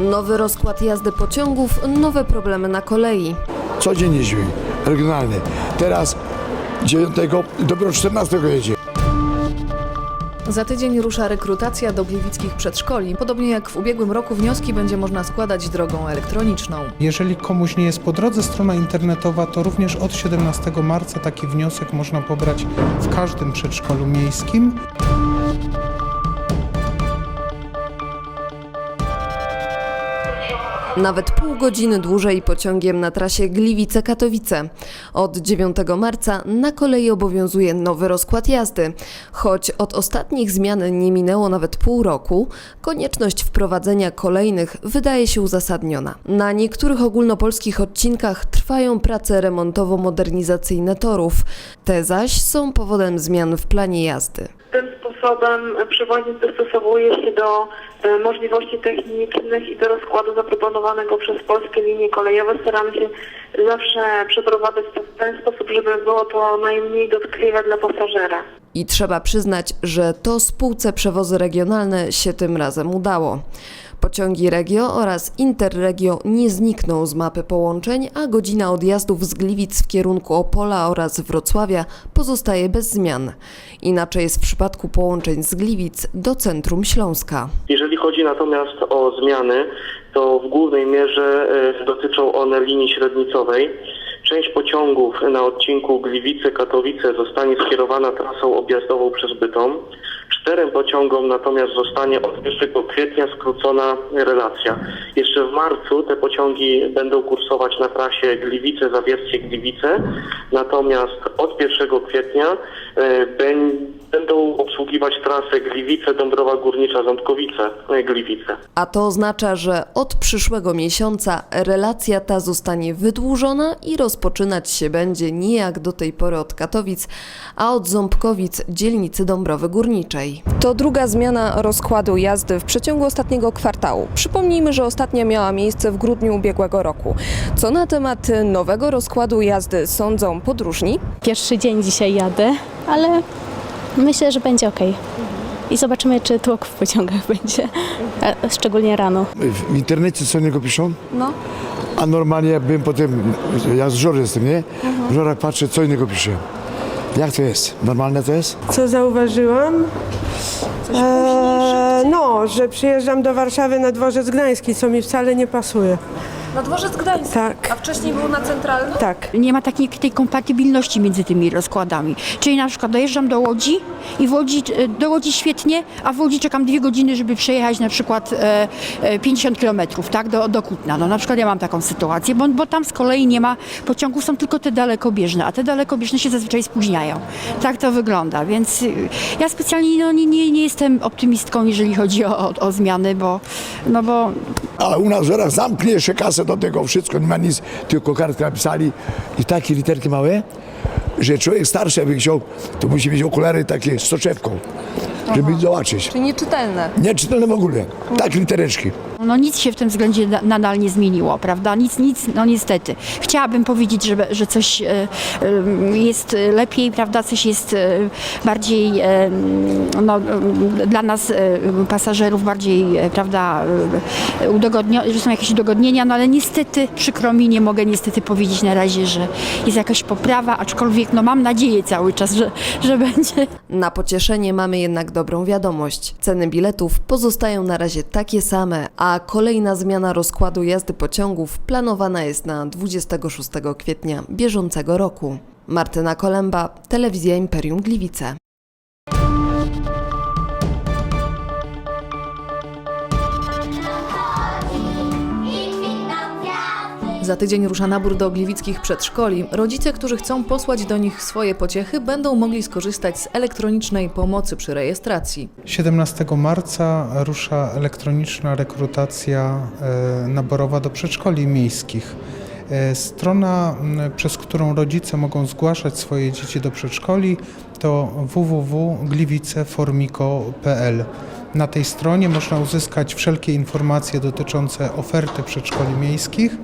Nowy rozkład jazdy pociągów, nowe problemy na kolei. Codziennie jeździmy, regionalny. Teraz 9, dopiero 14 jedzie. Za tydzień rusza rekrutacja do gliwickich przedszkoli. Podobnie jak w ubiegłym roku wnioski będzie można składać drogą elektroniczną. Jeżeli komuś nie jest po drodze strona internetowa, to również od 17 marca taki wniosek można pobrać w każdym przedszkolu miejskim. Nawet pół godziny dłużej pociągiem na trasie Gliwice-Katowice. Od 9 marca na kolei obowiązuje nowy rozkład jazdy. Choć od ostatnich zmian nie minęło nawet pół roku, konieczność wprowadzenia kolejnych wydaje się uzasadniona. Na niektórych ogólnopolskich odcinkach trwają prace remontowo-modernizacyjne torów. Te zaś są powodem zmian w planie jazdy. Tym sposobem przewoźnik dostosowuje się do e, możliwości technicznych i do rozkładu zaproponowanego przez polskie linie kolejowe. Staramy się zawsze przeprowadzać to w ten sposób, żeby było to najmniej dotkliwe dla pasażera. I trzeba przyznać, że to spółce przewozy regionalne się tym razem udało. Pociągi Regio oraz Interregio nie znikną z mapy połączeń, a godzina odjazdów z Gliwic w kierunku Opola oraz Wrocławia pozostaje bez zmian. Inaczej jest w przypadku połączeń z Gliwic do centrum Śląska. Jeżeli chodzi natomiast o zmiany, to w głównej mierze e, dotyczą one linii średnicowej. Część pociągów na odcinku Gliwice-Katowice zostanie skierowana trasą objazdową przez Bytom. Czterem pociągom natomiast zostanie od 1 kwietnia skrócona relacja. Jeszcze w marcu te pociągi będą kursować na trasie Gliwice-Zawiercie-Gliwice, natomiast od 1 kwietnia e, będą obsługiwać trasę Gliwice-Dąbrowa Górnicza-Ząbkowice-Gliwice. A to oznacza, że od przyszłego miesiąca relacja ta zostanie wydłużona i rozpoczynać się będzie nie jak do tej pory od Katowic, a od Ząbkowic, dzielnicy Dąbrowy Górniczej. To druga zmiana rozkładu jazdy w przeciągu ostatniego kwartału. Przypomnijmy, że ostatnia miała miejsce w grudniu ubiegłego roku. Co na temat nowego rozkładu jazdy sądzą podróżni? Pierwszy dzień dzisiaj jadę, ale myślę, że będzie ok. I zobaczymy, czy tłok w pociągach będzie, a szczególnie rano. W internecie co niego piszą? No. A normalnie ja bym potem, ja z żory jestem, nie? W żorach patrzę, co innego pisze. Jak to jest? Normalne to jest? Co zauważyłam? Eee, no, że przyjeżdżam do Warszawy na dworzec gdański, co mi wcale nie pasuje. Na dworzec Gdańsk. Tak. A wcześniej był na centralnym? Tak. nie ma takiej tej kompatybilności między tymi rozkładami. Czyli na przykład dojeżdżam do Łodzi i w Łodzi, e, do Łodzi świetnie, a w Łodzi czekam dwie godziny, żeby przejechać na przykład e, e, 50 kilometrów, tak, do, do Kutna. No na przykład ja mam taką sytuację, bo, bo tam z kolei nie ma pociągów, są tylko te dalekobieżne, a te dalekobieżne się zazwyczaj spóźniają. Tak to wygląda, więc y, ja specjalnie no, nie, nie, nie jestem optymistką, jeżeli chodzi o, o, o zmiany, bo, no bo A u nas żorach zamknie jeszcze kasę do tego, wszystko, nie ma nic, tylko kartkę napisali i takie literki małe, że człowiek starszy jakby chciał, to musi mieć okulary takie z soczewką, żeby zobaczyć. Czyli nieczytelne. Nieczytelne w ogóle, tak litereczki. No nic się w tym względzie na- nadal nie zmieniło, prawda? Nic, nic, no niestety. Chciałabym powiedzieć, że, że coś e, e, jest lepiej, prawda? Coś jest e, bardziej no, dla nas pasażerów bardziej, prawda, udogodnio, że są jakieś udogodnienia, no ale niestety, przykro mi, nie mogę niestety powiedzieć na razie, że jest jakaś poprawa, aczkolwiek no mam nadzieję cały czas, że, że będzie. Na pocieszenie mamy jednak dobrą wiadomość. Ceny biletów pozostają na razie takie same, a kolejna zmiana rozkładu jazdy pociągów planowana jest na 26 kwietnia bieżącego roku. Martyna Kolemba, Telewizja Imperium Gliwice. Za tydzień rusza nabór do gliwickich przedszkoli. Rodzice, którzy chcą posłać do nich swoje pociechy, będą mogli skorzystać z elektronicznej pomocy przy rejestracji. 17 marca rusza elektroniczna rekrutacja e, naborowa do przedszkoli miejskich. E, Strona, przez którą rodzice mogą zgłaszać swoje dzieci do przedszkoli, to www.gliwiceformiko.pl. Na tej stronie można uzyskać wszelkie informacje dotyczące oferty przedszkoli miejskich,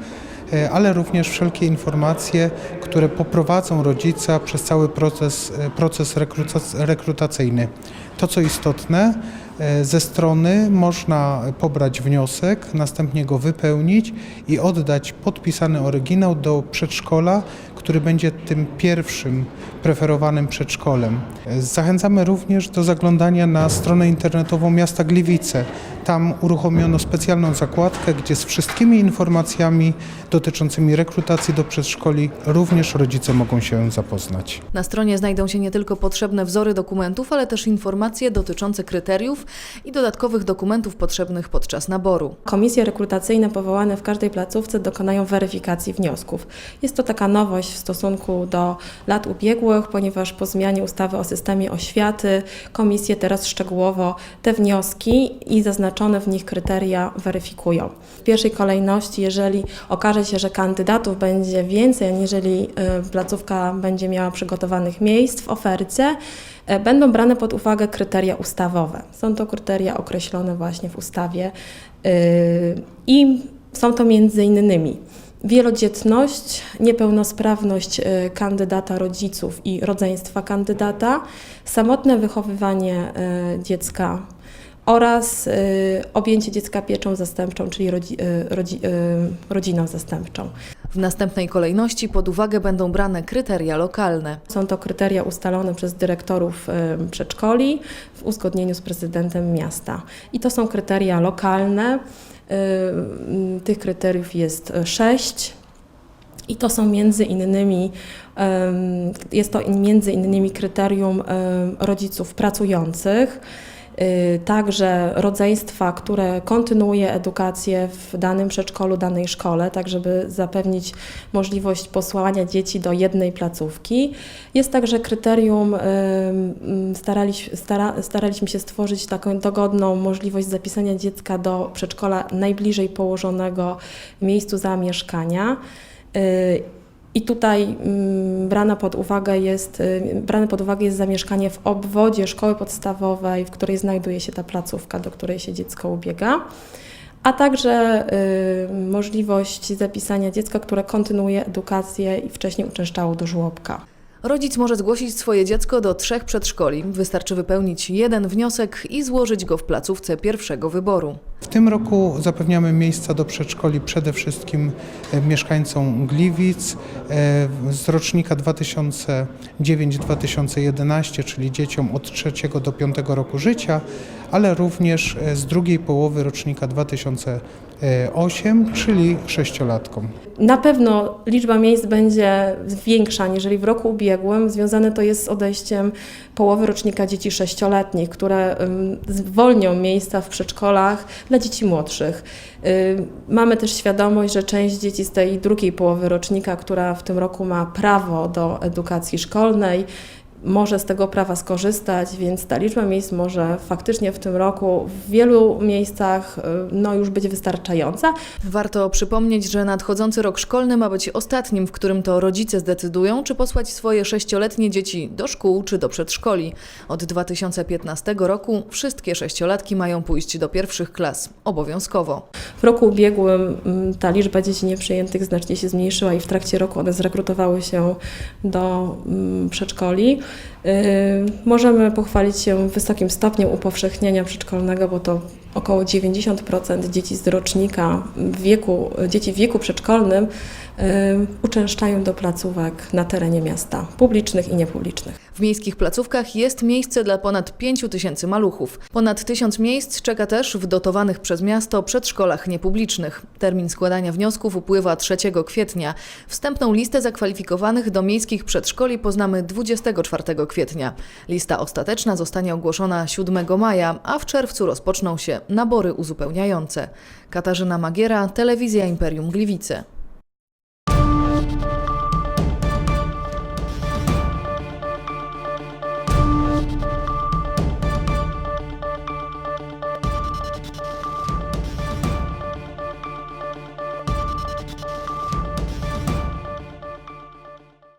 ale również wszelkie informacje, które poprowadzą rodzica przez cały proces, e, proces rekruta- rekrutacyjny. To, co istotne, E, Ze strony można pobrać wniosek, następnie go wypełnić i oddać podpisany oryginał do przedszkola, który będzie tym pierwszym preferowanym przedszkolem. Zachęcamy również do zaglądania na stronę internetową miasta Gliwice. Tam uruchomiono specjalną zakładkę, gdzie z wszystkimi informacjami dotyczącymi rekrutacji do przedszkoli również rodzice mogą się zapoznać. Na stronie znajdą się nie tylko potrzebne wzory dokumentów, ale też informacje dotyczące kryteriów i dodatkowych dokumentów potrzebnych podczas naboru. Komisje rekrutacyjne powołane w każdej placówce dokonają weryfikacji wniosków. Jest to taka nowość w stosunku do lat ubiegłych, ponieważ po zmianie ustawy o systemie oświaty komisje teraz szczegółowo te wnioski i zaznaczone w nich kryteria weryfikują. W pierwszej kolejności, jeżeli okaże się, że kandydatów będzie więcej, aniżeli y, placówka będzie miała przygotowanych miejsc w ofercie, e, będą brane pod uwagę kryteria ustawowe. Są to kryteria określone właśnie w ustawie yy, i są to między innymi wielodzietność, niepełnosprawność y, kandydata rodziców i rodzeństwa kandydata, samotne wychowywanie y, dziecka oraz objęcie dziecka pieczą zastępczą, czyli rodzi, rodzi, rodziną zastępczą. W następnej kolejności pod uwagę będą brane kryteria lokalne. Są to kryteria ustalone przez dyrektorów y, przedszkoli w uzgodnieniu z prezydentem miasta. I to są kryteria lokalne. Y, y, Tych kryteriów jest y, sześć. I to są między innymi, em, jest to między innymi kryterium rodziców pracujących, y, także rodzeństwa, które kontynuuje edukację w danym przedszkolu, danej szkole, tak żeby zapewnić możliwość posłania dzieci do jednej placówki. Jest także kryterium, em, staraliś, stara, staraliśmy się stworzyć taką dogodną możliwość zapisania dziecka do przedszkola najbliżej położonego miejscu zamieszkania. I tutaj mm, brana pod uwagę jest, y, brane pod uwagę jest zamieszkanie w obwodzie szkoły podstawowej, w której znajduje się ta placówka, do której się dziecko ubiega, a także y, możliwość zapisania dziecka, które kontynuuje edukację i wcześniej uczęszczało do żłobka. Rodzic może zgłosić swoje dziecko do trzech przedszkoli. Wystarczy wypełnić jeden wniosek i złożyć go w placówce pierwszego wyboru. W tym roku zapewniamy miejsca do przedszkoli przede wszystkim e, mieszkańcom Gliwic e, z rocznika 2009-2011, czyli dzieciom od 3 do 5 roku życia, ale również e, z drugiej połowy rocznika 2008, czyli sześciolatkom. Na pewno liczba miejsc będzie większa niżeli w roku ubiegłym. Związane to jest z odejściem połowy rocznika dzieci sześcioletnich, które zwolnią miejsca w przedszkolach dla dzieci młodszych. Ym, Mamy też świadomość, że część dzieci z tej drugiej połowy rocznika, która w tym roku ma prawo do edukacji szkolnej, może z tego prawa skorzystać, więc ta liczba miejsc może faktycznie w tym roku w wielu miejscach y, no, już być wystarczająca. Warto przypomnieć, że nadchodzący rok szkolny ma być ostatnim, w którym to rodzice zdecydują, czy posłać swoje sześcioletnie dzieci do szkół czy do przedszkoli. Od 2015 roku wszystkie sześciolatki mają pójść do pierwszych klas obowiązkowo. W roku ubiegłym mm, ta liczba dzieci nieprzyjętych znacznie się zmniejszyła i w trakcie roku one zrekrutowały się do mm, przedszkoli. Yy, Możemy pochwalić się wysokim stopniem upowszechnienia przedszkolnego, bo to około 90% dzieci z rocznika w wieku, dzieci w wieku przedszkolnym yy, uczęszczają do placówek na terenie miasta, publicznych i niepublicznych. W miejskich placówkach jest miejsce dla ponad 5 tysięcy maluchów. Ponad tysiąc miejsc czeka też w dotowanych przez miasto przedszkolach niepublicznych. Termin składania wniosków upływa 3 kwietnia. Wstępną listę zakwalifikowanych do miejskich przedszkoli poznamy 24 kwietnia. Lista ostateczna zostanie ogłoszona 7 maja, a w czerwcu rozpoczną się nabory uzupełniające. Katarzyna Magiera, Telewizja Imperium Gliwice.